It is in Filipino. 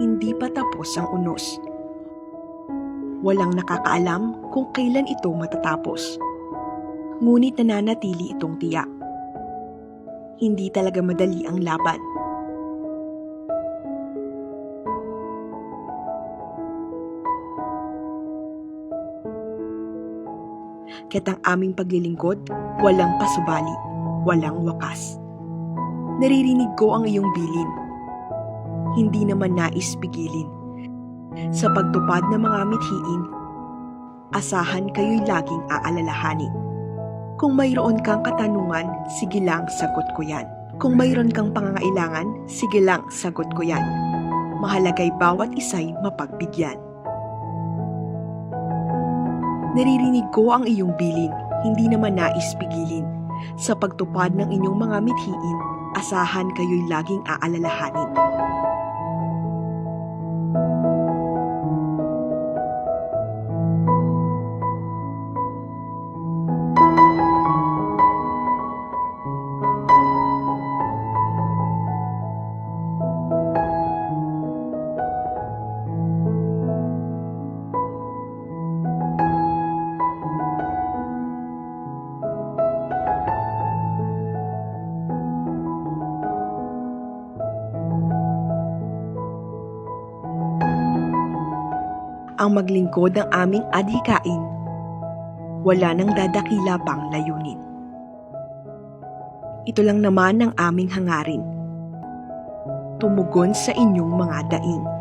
hindi pa tapos ang unos. Walang nakakaalam kung kailan ito matatapos. Ngunit nananatili itong tiyak. Hindi talaga madali ang laban. Kaya't ang aming paglilingkod, walang pasubali, walang wakas. Naririnig ko ang iyong bilin. Hindi naman nais pigilin. Sa pagtupad ng mga mithiin, asahan kayo'y laging aalalahanin. Kung mayroon kang katanungan, sige lang sagot ko yan. Kung mayroon kang pangangailangan, sige lang sagot ko yan. Mahalagay bawat isa'y mapagbigyan. Naririnig ko ang iyong bilin, hindi naman nais pigilin. Sa pagtupad ng inyong mga mithiin, asahan kayo'y laging aalalahanin. Ang maglingkod ng aming adhikain. Wala nang dadakila pang layunin. Ito lang naman ang aming hangarin. Tumugon sa inyong mga daing.